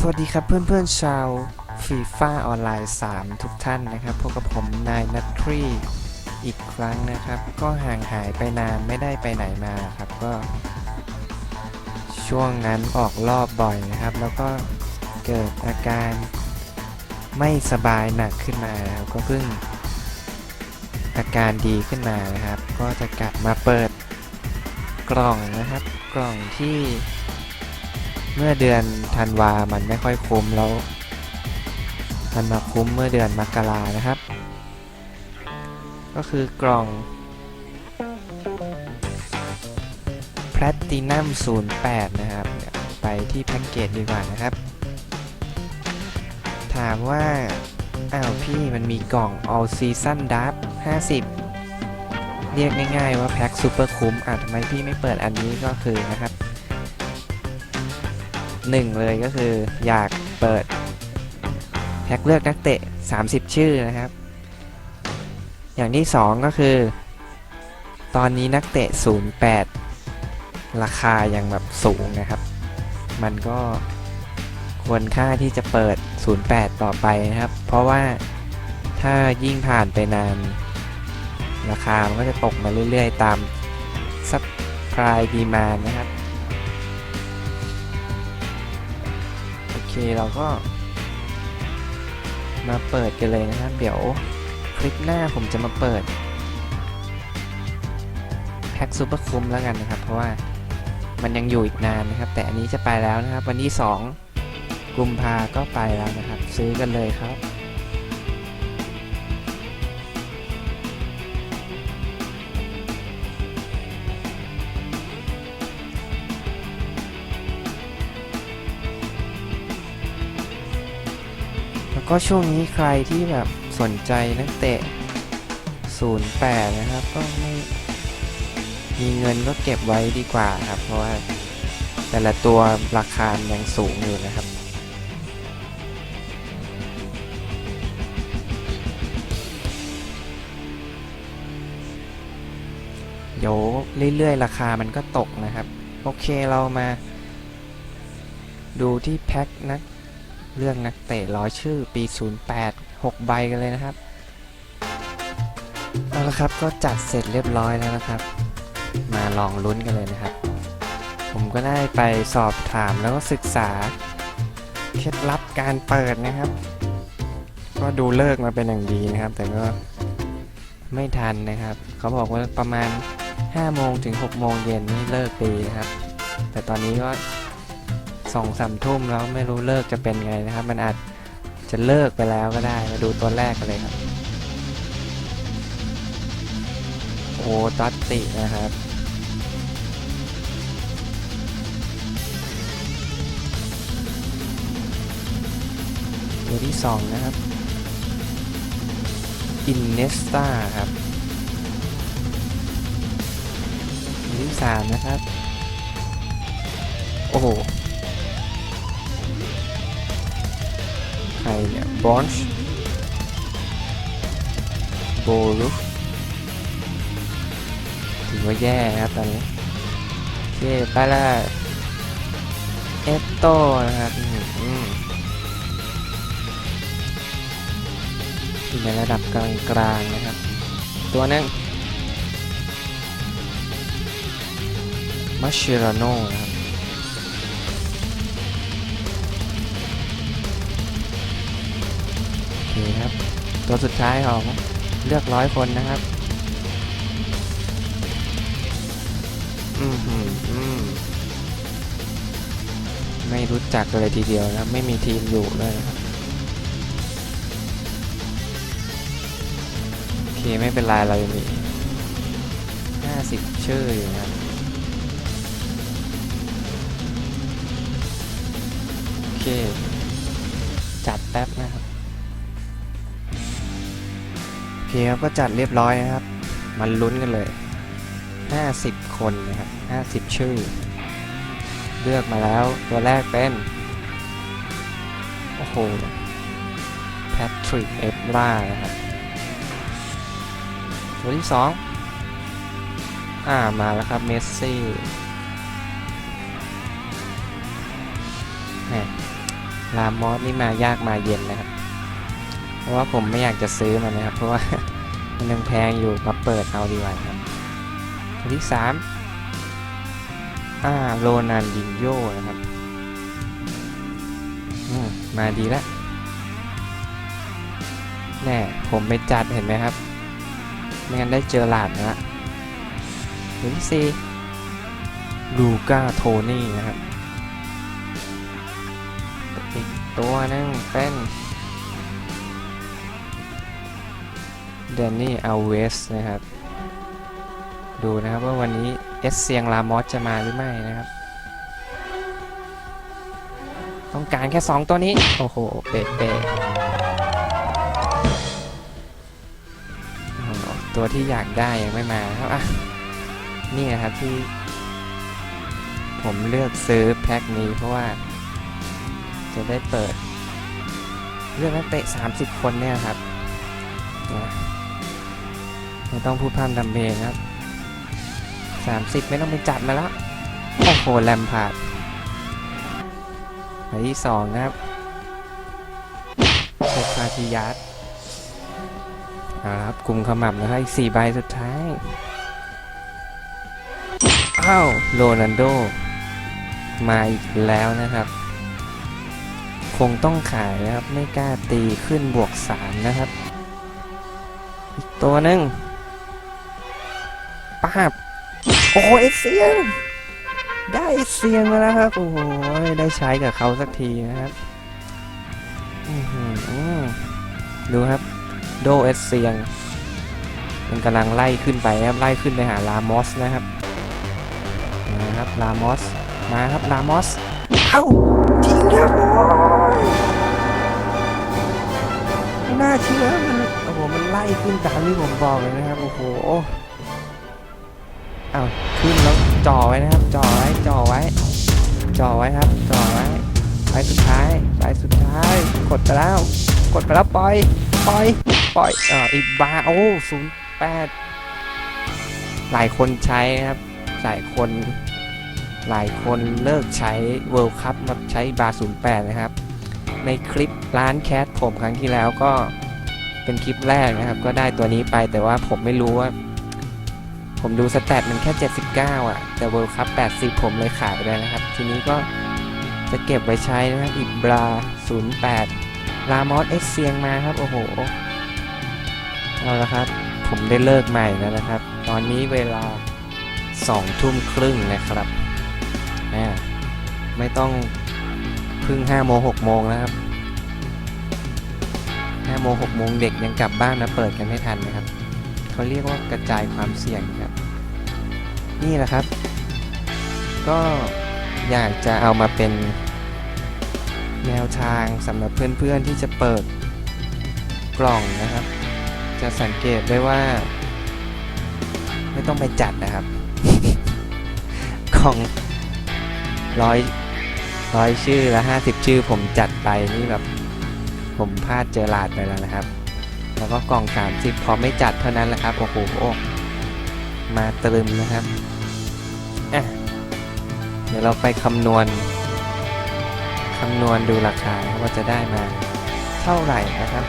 สวัสดีครับเพื่อนๆชาวฟีฟ่าออนไลน์ 3 ทุกท่านนะครับพบกับผมนายนัททรีอีกครั้งนะครับ ก็ห่างหายไปนานไม่ได้ไปไหนมาครับก็ ช่วงนั้นออกรอบบ่อยนะครับ แล้วก็เกิดอาการไม่สบายหนักขึ้นมาครับก็เพิ่ง อาการดีขึ้นมานะครับ ก็จะกลับมาเปิดกล่องนะครับ กล่องที่ เมื่อเดือนธันวา มันไม่ค่อยคุ้มแล้วมันมาคุ้มเมื่อเดือนมกรานะครับ ก็คือกล่อง Platinum 08 นะครับ ไปที่แพ็กเกจดีกว่านะครับ ถามว่า อ้าวพี่มันมีกล่อง All Season Draft 50 เรียกง่ายๆว่าแพ็คซูเปอร์คุ้มอะทำไมพี่ไม่เปิดอันนี้ก็คือนะครับ หนึ่งเลยก็คืออยากเปิดแพ็กเลือกนักเตะ 30 ชื่อนะครับ อย่างที่ 2 ก็คือ ตอนนี้นักเตะ 08 ราคายังแบบสูงนะครับ มันก็ควรค่าที่จะเปิด 08 ต่อไปนะครับ เพราะว่าถ้ายิ่งผ่านไปนาน ราคามันก็จะตกมาเรื่อยๆ ตามซับพลายดีมานะครับ เคเราก็ มาเปิดกันเลยนะครับ เดี๋ยวคลิปหน้าผมจะมาเปิด แพ็กซูเปอร์คุ้มแล้วกันนะครับ เพราะว่ามันยังอยู่อีกนานนะครับ แต่อันนี้จะไปแล้วนะครับ วันที่ 2 กุมภาก็ไปแล้วนะครับ ซื้อกันเลยครับ ก็ช่วงนี้ใครที่แบบสนใจนักเตะ 08 นะครับ ก็ไม่มีเงินก็เก็บไว้ดีกว่าครับ เพราะว่าแต่ละตัวราคายังสูงอยู่นะครับ เดี๋ยวเรื่อยๆ ราคามันก็ตกนะครับ โอเคเรามาดูที่แพ็คนัก เรื่องนักเตะร้อยชื่อปี 08 6 ใบกันเลยนะครับ เอาละครับก็จัดเสร็จเรียบร้อยแล้วนะครับ มาลองลุ้นกันเลยนะครับ ผมก็ได้ไปสอบถามแล้วก็ศึกษา เคล็ดลับการเปิดนะครับ ก็ดูเลิกมาเป็นอย่างดีนะครับ แต่ก็ไม่ทันนะครับ เขาบอกว่าประมาณ5โมงถึง6โมงเย็นนี่เลิกดีนะครับ แต่ตอนนี้ก็ สองสามทุ่มแล้วไม่รู้เลิกจะเป็นไงนะครับ มันอาจจะเลิกไปแล้วก็ได้ มาดูตัวแรกกันเลยครับ โอ้ตัตตินะครับ ตัวที่สองนะครับ อินเนสตาครับตัวที่สามนะครับ โอ้โห รเนี่ยบอนช์โบลุถือว่าแย่นะครับตอนนี้โอเคไปละเอตโตนะครับอืมอยู่ในระดับกลางๆนะครับ ตัวนึงมัชชิราโน่นะครับ โอเคครับ ตัวสุดท้ายของเลือกร้อยคนนะครับอืมหืมอืมไม่รู้จักเลยทีเดียวนะครับไม่มีทีมอยู่เลยนะครับโอเค ไม่เป็นไรเรายังมีห้าสิบชื่ออยู่นะครับโอเค จัดแป๊บ เคครับก็จัดเรียบร้อยนะครับ มันลุ้นกันเลย 50 คนนะครับ50 ชื่อ เลือกมาแล้วตัวแรกเป็น โอ้โห แพทริก เอฟรานะครับ ตัวที่ 2 อ่า มาแล้วครับ เมสซี่ลามอสนี่มายากมาเย็นนะครับ ราะว่าผมไม่อยากจะซื้อมันนะครับ เพราะว่ามันยังแพงอยู่มาเปิดเอาดีกว่าครับตัวที่สามอ่าโรนันดินโยนะครับอืมมาดีล้วแน่ผมไปจัดเห็นไหมครับ ไม่งั้นได้เจอหลาดนะตัวที่สี่ลูก้าโทนี่นะครับ อีกตัวหนึงเป็น เดนนี่อัลเวสนะครับ ดูนะครับว่าวันนี้เอสเซียงลามอสจะมาหรือไม่นะครับ ต้องการแค่ 2 ตัวนี้ โอ้โหเป๊ะเป๊ะตัวที่อยากได้ยังไม่มาครับอะนี่นะครับที่ ผมเลือกซื้อแพ็คนี้เพราะว่า จะได้เปิด เลือกนักเตะ 30 คนเนี่ยครับนะ ไม่ต้องพูดพร่ำทำเพลงครับ 30 ไม่ต้องไปจัดมาแล้วโอ้โหแลมพาร์ดหมายที่สองนะครับเซฟาติยัสเอาละครับกลุ่มขมับนะครับอีก4ใบสุดท้าย อ้าวโรนันโด มาอีกแล้วนะครับ คงต้องขายนะครับ ไม่กล้าตีขึ้นบวก3นะครับ อีกตัวหนึ่ง ป้าบโอ้โหเอเซียนได้เอเซียนมาแล้วครับ โอ้โห ได้ใช้กับเขาสักทีนะครับดูครับ โดเอเซียนมันกำลังไล่ขึ้นไปครับ ไล่ขึ้นไปหาลามอสนะครับนะครับลามอส มาครับลามอส เอ้าจริงครับโอ้ยไม่น่าเชื่อมัน โอ้โห มันไล่ขึ้นตามที่ผมบอกเลยนะครับ โอ้โห อ้าขึ้นแล้วจ่อไว้นะครับจ่อไว้จ่อไว้จ่อไว้ครับจ่อไว้ไปสุดท้ายไปสุดท้าย กดไปแล้ว กดไปแล้วปล่อยปล่อยปล่อยอ่าอีกบาโอ้ศูนย์แปดหลายคนใช้นะครับหลายคนหลายคนเลิกใช้ World Cup มาใช้บาร์08 นะครับ ในคลิปร้านแคสผมครั้งที่แล้วก็เป็นคลิปแรกนะครับ ก็ได้ตัวนี้ไปแต่ว่าผมไม่รู้ว่า ผมดูสแตทมันแค่ 79 อะ แต่ World Cup 80 ผมเลยขายไปนะครับ ทีนี้ก็จะเก็บไว้ใช้นะครับอีกบรา 08 ลามอสเอสเซียงมาครับ โอ้โห เอาละครับ ผมได้เลิกใหม่แล้วนะครับ ตอนนี้เวลา 2 ทุ่มครึ่งนะครับอ่าไม่ต้องพึ่งห้าโมงหกโมงแล้วครับห้าโมงหกโมงเด็กยังกลับบ้านนะเปิดกันไม่ทันนะครับ เขาเรียกว่ากระจายความเสี่ยงครับ นี่แหละครับ ก็อยากจะเอามาเป็นแนวทางสำหรับเพื่อนๆที่จะเปิดกล่องนะครับ จะสังเกตได้ว่า ไม่ต้องไปจัดนะครับ กล่องร้อยร้อยชื่อและห้าสิบชื่อ ผมจัดไปนี่แบบ ผมพลาดเจอหลาดไปแล้วนะครับ แล้วก็กล่อง 30 พอไม่จัดเท่านั้นแหละครับ โอ้โห มาตรึมนะครับ อะ เดี๋ยวเราไปคำนวณ คำนวณดูราคาว่าจะได้มาเท่าไหร่นะครับ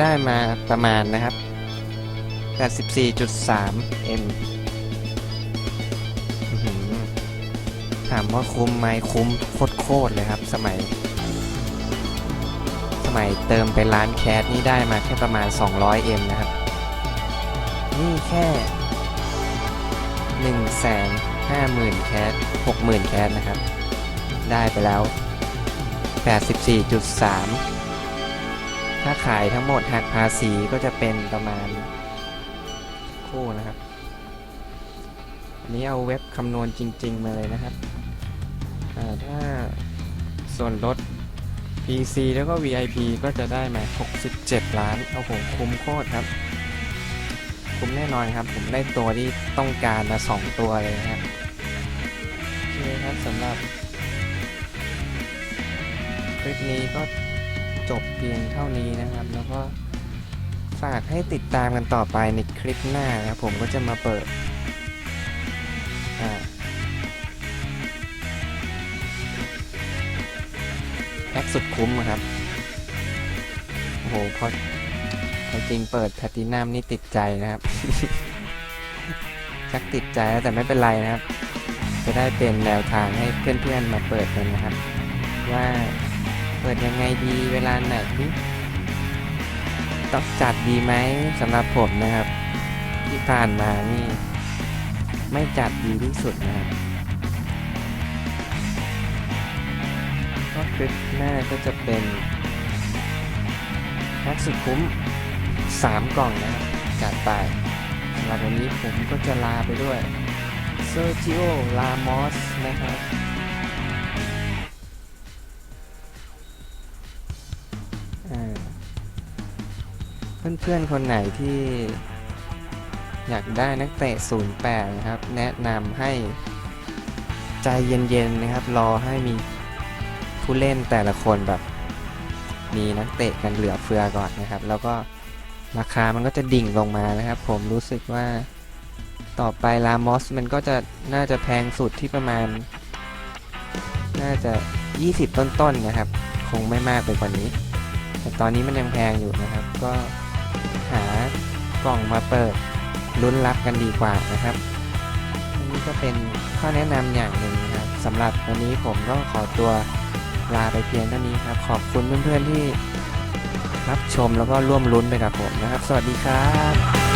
ได้มาประมาณนะครับ 84.3 m ถามว่าคุ้มไหมคุ้มโคตรเลยครับ สมัย สมัยเติมไปร้านแคสนี่ได้มาแค่ประมาณ 200 m นะครับ นี่แค่ 1 5 0 0 0 0 แคส60,000 แคสนะครับ ได้ไปแล้ว 84.3 ถ้าขายทั้งหมดหักภาษีก็จะเป็นประมาณคู่นะครับ อันนี้เอาเว็บคำนวณจริง ๆ มาเลยนะครับ ถ้าส่วนลด PC แล้วก็ VIP ก็จะได้มา 67 ล้านโอ้โหคุ้มโคตรครับ คุ้มแน่นอนครับ ผมได้ตัวที่ต้องการมา 2 ตัวเลยนะครับโอเคครับสำหรับคลิปนี้ก็ จบเพียงเท่านี้นะครับ แล้วก็ฝากให้ติดตามกันต่อไปในคลิปหน้านะผมก็จะมาเปิดแพ็กสุดคุ้มอะครับ โอ้โหพอจริงเปิดแพตินัมนี่ติดใจนะครับ ชักติดใจแล้วแต่ไม่เป็นไรนะครับ จะได้เป็นแนวทางให้เพื่อนๆมาเปิดกันนะครับ ว่า เปิดยังไงดีเวลาไหนต้องจัดดีไหมสำหรับผมนะครับ ที่ผ่านมานี่ ไม่จัดดีที่สุดนะครับก็คลิปหน้าก็จะเป็นแพ็กสุดคุ้ม 3 กล่องนะครับจัดไปสำหรับวันนี้ผมก็จะลาไปด้วยเซอร์จิโอลามอสนะครับ เพื่อนๆ คนไหนที่อยากได้นักเตะ 08 นะครับ แนะนำให้ใจเย็นๆ นะครับ รอให้มีผู้เล่นแต่ละคนแบบมีนักเตะกันเหลือเฟือก่อนนะครับ แล้วก็ราคามันก็จะดิ่งลงมานะครับ ผมรู้สึกว่าต่อไปลามอสมันก็จะน่าจะแพงสุดที่ประมาณ น่าจะ 20 ต้นๆนนะครับ คงไม่มากไปกว่านี้ แต่ตอนนี้มันยังแพงอยู่นะครับ ก็ หากล่องมาเปิดลุ้นรับกันดีกว่านะครับอันนี้ก็เป็นข้อแนะนำอย่างหนึ่งนะครับสำหรับวันนี้ผมก็ขอตัวลาไปเพียงเท่านี้ครับ ขอบคุณเพื่อนๆที่รับชมแล้วก็ร่วมลุ้นไปกับผมนะครับ สวัสดีครับ